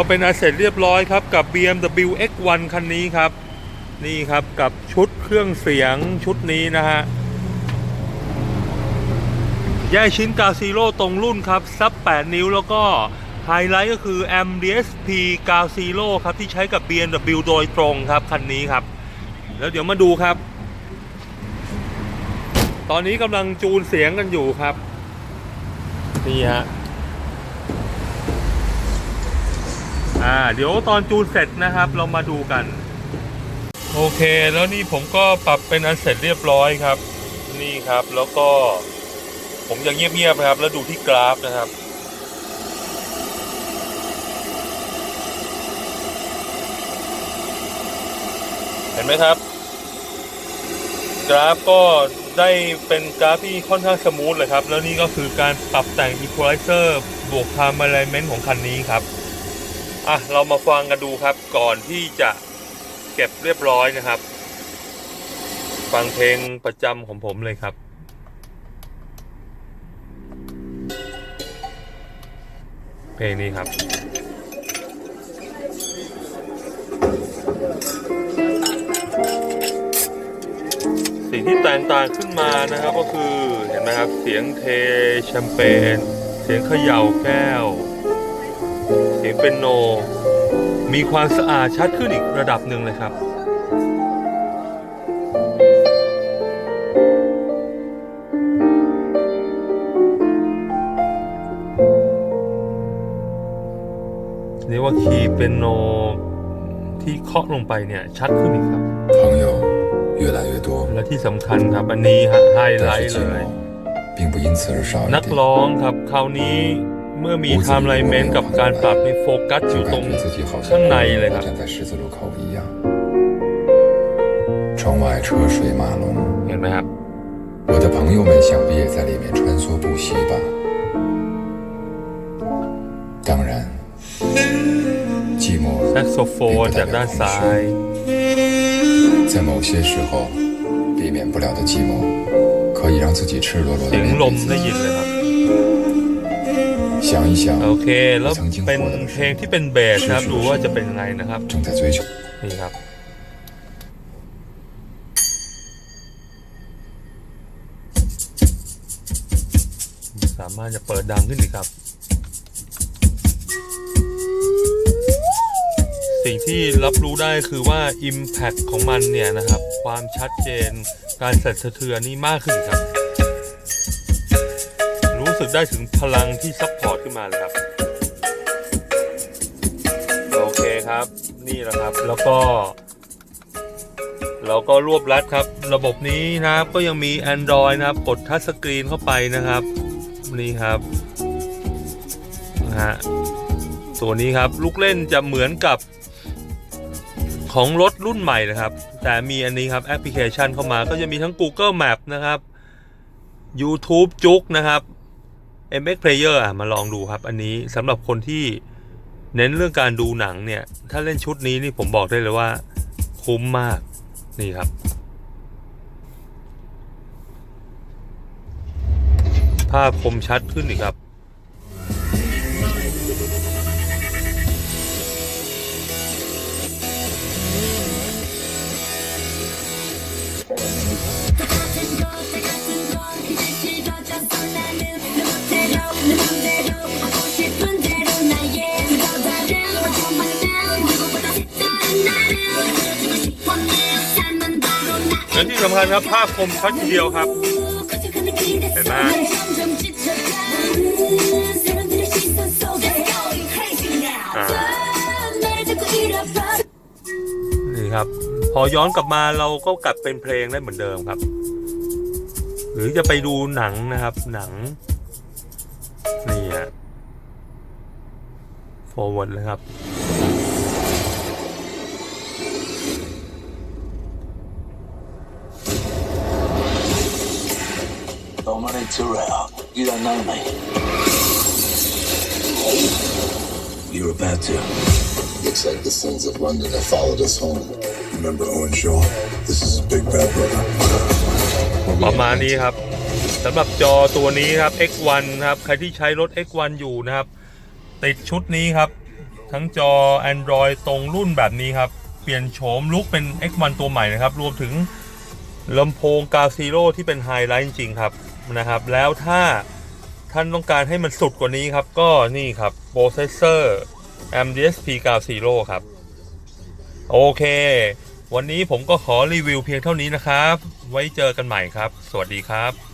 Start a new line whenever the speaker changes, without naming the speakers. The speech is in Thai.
ก็เป็นอาเสร็จเรียบร้อยครับ กับ BMW X1 คันนี้ครับ นี่ครับกับชุดเครื่องเสียงชุดนี้นะฮะแยกชิ้นกาซีโร่ตรงรุ่นครับ ซับ 8 นิ้วแล้วก็ไฮไลท์ก็คือ M DSP กาซีโร่ครับ ที่ใช้กับ BMW โดยตรงครับ คันนี้ครับ แล้วเดี๋ยวมาดูครับ ตอนนี้กำลังจูนเสียงกันอยู่ครับ นี่ฮะ อ่า เดี๋ยวตอนจูนเสร็จนะครับ เรามาดูกัน โอเค แล้วนี่ผมก็ปรับเป็นอันเสร็จเรียบร้อยครับ นี่ครับแล้วก็ ผมจะเงียบๆนะครับ แล้วดูที่กราฟนะครับเห็นไหมครับ กราฟก็ได้เป็นกราฟที่ค่อนข้างสมูทเลยครับ แล้วนี่ก็คือการปรับแต่ง Equalizer บวก Time Alignment ของคันนี้ครับ อะเรามาฟังกันดูครับก่อนที่จะเก็บเรียบร้อยนะครับ ฟังเพลงประจำของผมเลยครับเพลงนี้ครับสิ่งที่แตกต่างขึ้นมานะครับก็คือเห็นไหมครับเสียงเทแชมเปญเสียงเขย่าแก้ว เสียงเป็นโน มีความสะอาดชัดขึ้นอีกระดับหนึ่งเลยครับ เรียกว่าคีย์เป็นโนที่เคาะลงไปเนี่ยชัดขึ้นอีกครับและที่สำคัญครับอันนี้ไฮไลท์เลยนักร้องครับคราวนี้ เมื่อมี
无
ไท
尽
ม์ไล
的
น์เมน
朋
กับ
友
การปรับ
朋
ใน
友
โฟกัสอ
就
ยู่ตร
感
ง
觉自己好像
ข้างในเลยครับ
站在十字路口一样。窗外车水马龙，
เห็นไหมครับ
我的朋友们想必也在里面穿梭不息吧。当然，寂寞
แซกโซโฟนจากด้านซ้าย
在某些时候，避免不了的寂寞，可以让自己赤裸裸
เสี
的
ยง
面
ล
对
ม
自
ได้
己
ยิ。นเลยครับ
想一想，
โอเค แล้วเป็นเพลงที่เป็นเบสนะครับ ดูว่าจะเป็นยังไงนะครับ
正在追求。
นี่ครับ สามารถจะเปิดดังขึ้นอีกครับ สิ่งที่รับรู้ได้คือว่า Impact ของมันเนี่ยนะครับ ความชัดเจน การสั่นสะเทือนนี่มากขึ้นอีกครับ รู้ สึกได้ถึงพลังที่ซัพพอร์ตขึ้นมาเลยครับ โอเคครับ นี่แหละครับ แล้วก็ เราก็รวบรัดครับ ระบบนี้นะครับ ก็ยังมี Android นะครับ กดทัชสกรีนเข้าไปนะครับ นี่ครับนะฮะตัวนี้ครับ ลูกเล่นจะเหมือนกับของรถรุ่นใหม่นะครับ แต่มีอันนี้ครับแอปพลิเคชันเข้ามาก็จะมีทั้ง Google Map นะครับ YouTube จุกนะครับ MX Player อะมาลองดูครับ อันนี้สำหรับคนที่เน้นเรื่องการดูหนังเนี่ย ถ้าเล่นชุดนี้นี่ผมบอกได้เลยว่า คุ้มมากนี่ครับ ภาพคมชัดขึ้นอีกครับ และที่สำคัญครับภาพคมชัดทีเดียวครับ เห็นไหมานี่ครับ พอย้อนกลับมาเราก็กลับเป็นเพลงได้เหมือนเดิมครับ หรือจะไปดูหนังนะครับ หนัง นี่ฮะ forward เลยครับ
Terrell, you don't know me. You're about to.
Looks like the sons of London have followed us home.
Remember Owen Shaw? This is his big bad brother.
ประมาณนี้ครับสำหรับจอตัวนี้ครับ X1 ครับ ใครที่ใช้รถ X1 อยู่นะครับ ติดชุดนี้ครับ ทั้งจอ Android ตรงรุ่นแบบนี้ครับ เปลี่ยนโฉมลุกเป็น X1 ตัวใหม่นะครับ รวมถึงลำโพงกาซีโร่ที่เป็นไฮไลท์จริงๆครับ นะครับ แล้วถ้าท่านต้องการให้มันสุดกว่านี้ครับ ก็นี่ครับโปรเซสเซอร์ MDSP 90ครับ โอเค วันนี้ผมก็ขอรีวิวเพียงเท่านี้นะครับ ไว้เจอกันใหม่ครับ สวัสดีครับ